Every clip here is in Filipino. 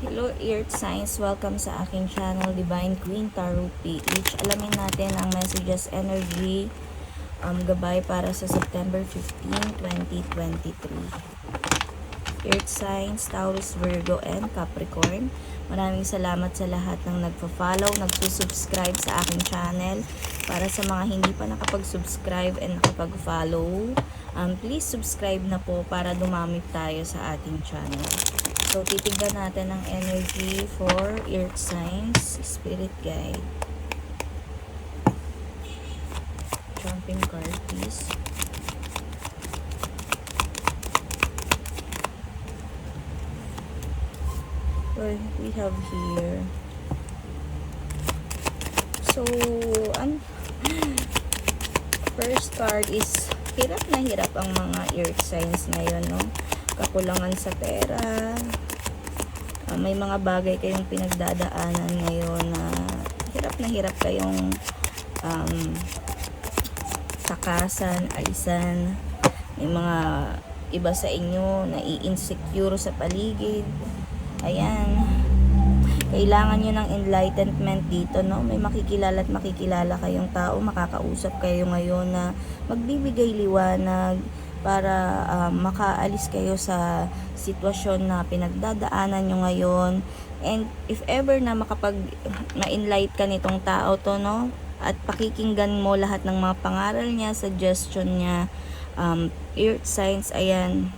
Hello Earth Signs, welcome sa aking channel Divine Queen Tarot PH. Alamin natin ang messages energy um, gabay para sa September 15, 2023. Earth Signs, Taurus, Virgo, and Capricorn. Maraming salamat sa lahat ng nagpa-follow, nagsusubscribe sa aking channel. Para sa mga hindi pa nakapag-subscribe and nakapag-follow, um, please subscribe na po para dumami tayo sa ating channel. So, titignan natin ang energy for earth signs, spirit guide. Jumping card, please. Well, we have here. So, ang first card is hirap na hirap ang mga earth signs ngayon, no? Kakulangan sa pera. Ah, may mga bagay kayong pinagdadaanan ngayon na hirap na hirap kayong um, takasan, alisan. May mga iba sa inyo na i-insecure sa paligid. Ayan. Kailangan nyo ng enlightenment dito, no? May makikilala at makikilala kayong tao, makakausap kayo ngayon na magbibigay liwanag para um, makaalis kayo sa sitwasyon na pinagdadaanan nyo ngayon. And if ever na makapag ma-enlight ka nitong tao to, no? At pakikinggan mo lahat ng mga pangaral niya, suggestion niya, um, earth signs, ayan,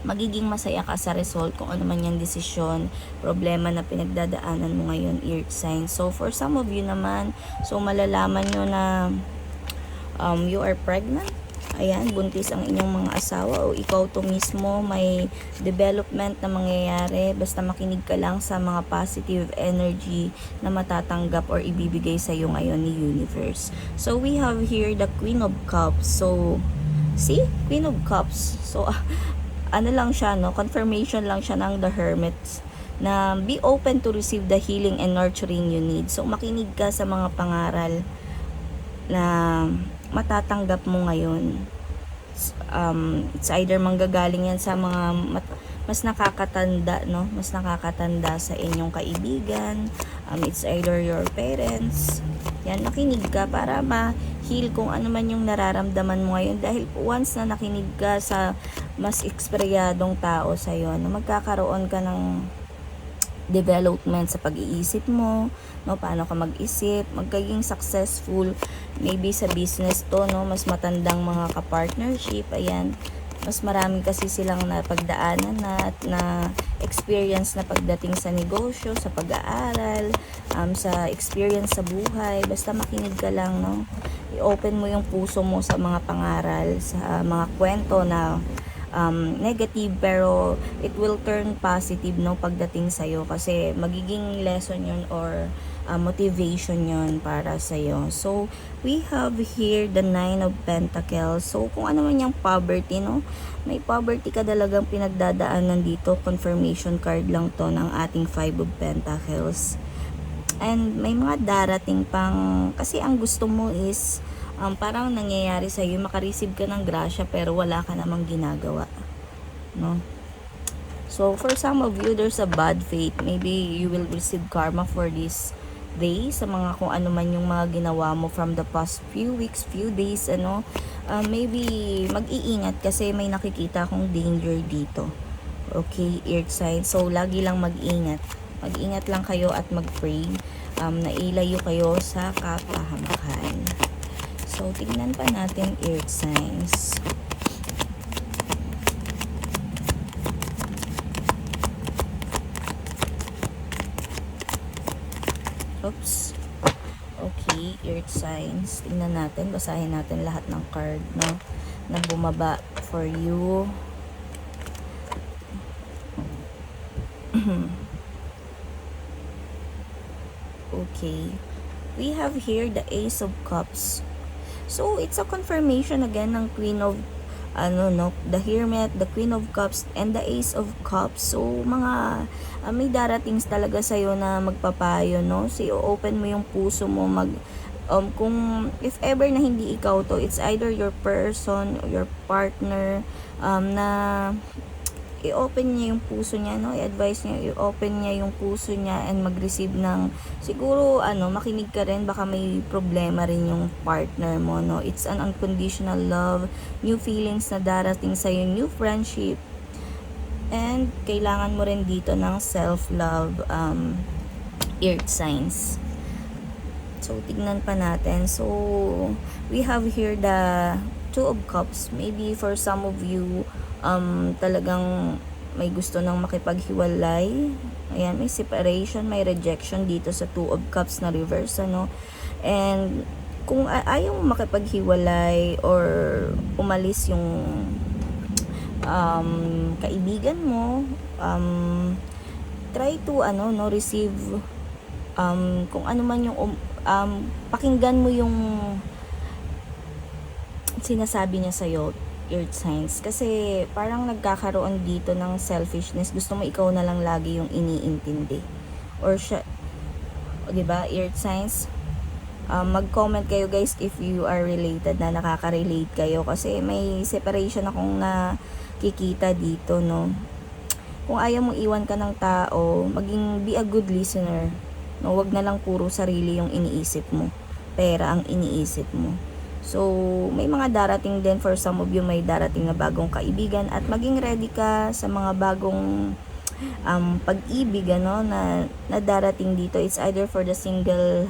magiging masaya ka sa result kung ano man yung desisyon, problema na pinagdadaanan mo ngayon, earth signs. So, for some of you naman, so malalaman nyo na um, you are pregnant. Ayan, buntis ang inyong mga asawa o ikaw to mismo may development na mangyayari. Basta makinig ka lang sa mga positive energy na matatanggap or ibibigay sa iyo ngayon ni universe. So, we have here the Queen of Cups. So, see? Queen of Cups. So, ano lang siya, no? Confirmation lang siya ng The Hermits na be open to receive the healing and nurturing you need. So, makinig ka sa mga pangaral na matatanggap mo ngayon. Um, it's either manggagaling yan sa mga mas nakakatanda, no? Mas nakakatanda sa inyong kaibigan. Um, it's either your parents. Yan, nakinig ka para ma-heal kung ano man yung nararamdaman mo ngayon. Dahil once na nakinig ka sa mas eksperyadong tao sa'yo, na magkakaroon ka ng development sa pag-iisip mo, no, paano ka mag-isip, magiging successful, maybe sa business to, no, mas matandang mga ka-partnership, ayan, mas marami kasi silang napagdaanan na at na experience na pagdating sa negosyo, sa pag-aaral, um, sa experience sa buhay, basta makinig ka lang, no, i-open mo yung puso mo sa mga pangaral, sa mga kwento na um, negative pero it will turn positive no pagdating sa iyo kasi magiging lesson yun or uh, motivation yun para sa iyo. So we have here the nine of pentacles. So kung ano man yung poverty no, may poverty ka talagang pinagdadaanan dito. Confirmation card lang to ng ating five of pentacles. And may mga darating pang kasi ang gusto mo is um, parang nangyayari sa iyo, makareceive ka ng grasya pero wala ka namang ginagawa. No? So, for some of you, there's a bad fate. Maybe you will receive karma for this day sa mga kung ano man yung mga ginawa mo from the past few weeks, few days, ano. Uh, maybe mag-iingat kasi may nakikita akong danger dito. Okay, earth sign. So, lagi lang mag-ingat. Mag-ingat lang kayo at mag-pray. Um, nailayo kayo sa kapahamakan. So, tignan pa natin earth signs. Oops. Okay, earth signs. Tingnan natin, basahin natin lahat ng card, no? Na bumaba for you. okay. We have here the Ace of Cups. So, it's a confirmation again ng Queen of ano no, the Hermit, the Queen of Cups, and the Ace of Cups. So, mga uh, may darating talaga sa iyo na magpapayo, no? So, open mo yung puso mo, mag um, kung if ever na hindi ikaw to, it's either your person, your partner, um, na i-open niya yung puso niya, no? I-advise niya, i-open niya yung puso niya and mag-receive ng, siguro, ano, makinig ka rin, baka may problema rin yung partner mo, no? It's an unconditional love, new feelings na darating sa'yo, new friendship, and kailangan mo rin dito ng self-love, um, earth signs. So, tignan pa natin. So, we have here the Two of Cups. Maybe for some of you, um, talagang may gusto nang makipaghiwalay. Ayan, may separation, may rejection dito sa Two of Cups na reverse, ano. And, kung ayaw mo makipaghiwalay or umalis yung um, kaibigan mo, um, try to, ano, no, receive um, kung ano man yung um, um, pakinggan mo yung sinasabi niya sa'yo, earth signs. Kasi parang nagkakaroon dito ng selfishness. Gusto mo ikaw na lang lagi yung iniintindi. Or siya, o, di ba, earth signs. Um, mag-comment kayo guys if you are related na nakaka-relate kayo kasi may separation akong nakikita dito no kung ayaw mong iwan ka ng tao maging be a good listener no wag na lang puro sarili yung iniisip mo pera ang iniisip mo So, may mga darating din for some of you, may darating na bagong kaibigan at maging ready ka sa mga bagong um, pag-ibig ano, na, na darating dito. It's either for the single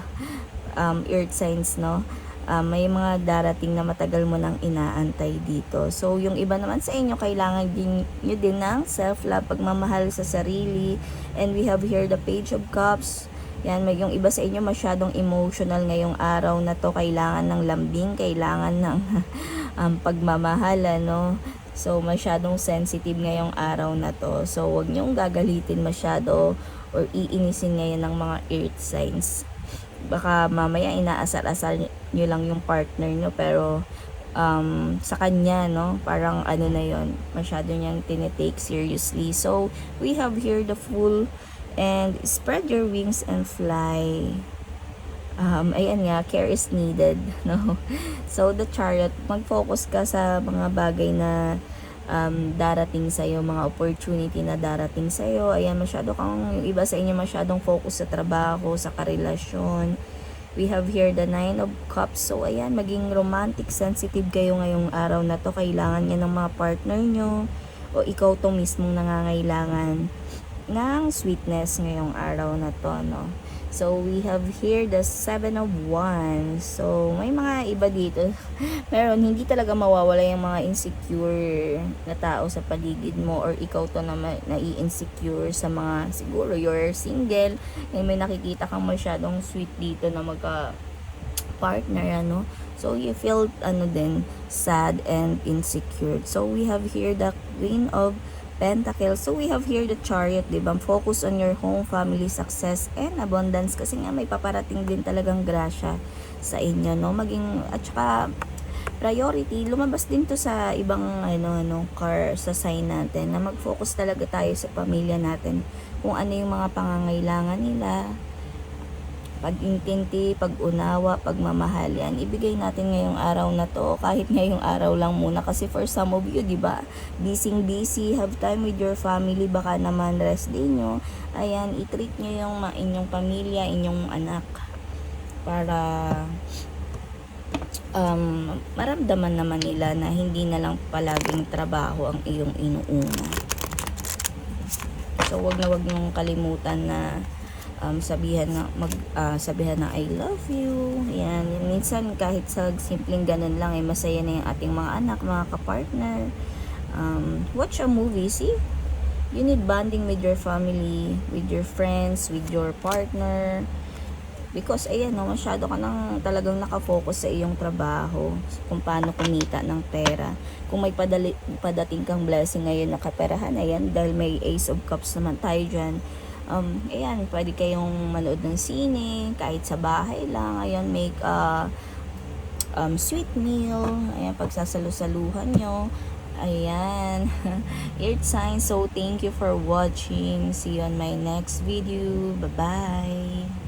um, earth signs, no? Um, may mga darating na matagal mo nang inaantay dito. So, yung iba naman sa inyo, kailangan din nyo din ng self-love, pagmamahal sa sarili. And we have here the Page of Cups, yan, may yung iba sa inyo masyadong emotional ngayong araw na to. Kailangan ng lambing, kailangan ng um, pagmamahal, ano. So, masyadong sensitive ngayong araw na to. So, wag niyong gagalitin masyado or iinisin ngayon ng mga earth signs. Baka mamaya inaasar-asar nyo lang yung partner nyo pero um, sa kanya, no? Parang ano na yon masyado niyang tinetake seriously. So, we have here the full and spread your wings and fly. Um, ayan nga, care is needed, no? So, the chariot, mag-focus ka sa mga bagay na um, darating sa iyo, mga opportunity na darating sa iyo. Ayan, masyado kang, yung iba sa inyo masyadong focus sa trabaho, sa karelasyon. We have here the Nine of Cups. So, ayan, maging romantic, sensitive kayo ngayong araw na to. Kailangan niya ng mga partner nyo o ikaw to mismong nangangailangan ng sweetness ngayong araw na to, no? So, we have here the Seven of Wands. So, may mga iba dito. Meron, hindi talaga mawawala yung mga insecure na tao sa paligid mo or ikaw to na nai-insecure sa mga, siguro you're single, eh, may nakikita kang masyadong sweet dito na magka partner, ano. So, you feel, ano din, sad and insecure. So, we have here the Queen of Pentacles. So, we have here the chariot, di ba? Focus on your home, family, success, and abundance. Kasi nga, may paparating din talagang grasya sa inyo, no? Maging, at saka, priority, lumabas din to sa ibang, ano, ano, car, sa sign natin, na mag-focus talaga tayo sa pamilya natin. Kung ano yung mga pangangailangan nila, pag-intindi, pag-unawa, pagmamahal yan. Ibigay natin ngayong araw na to, kahit ngayong araw lang muna. Kasi for some of you, di ba, busy busy, have time with your family, baka naman rest day nyo. Ayan, i-treat nyo yung inyong pamilya, inyong anak. Para um, maramdaman naman nila na hindi na lang palaging trabaho ang iyong inuuna. So, wag na wag niyong kalimutan na um, sabihan na mag uh, sabihan na I love you. Yan, minsan kahit sa simpleng ganun lang ay eh, masaya na yung ating mga anak, mga kapartner. Um, watch a movie, see? You need bonding with your family, with your friends, with your partner. Because ayan no, masyado ka nang talagang nakafocus sa iyong trabaho, kung paano kumita ng pera. Kung may padali, padating kang blessing ngayon na kaperahan, ayan, dahil may Ace of Cups naman tayo dyan, um, ayan, pwede kayong manood ng sine, kahit sa bahay lang, ayan, make a um, sweet meal, ayan, pagsasalusaluhan nyo, ayan, earth sign, so thank you for watching, see you on my next video, bye bye!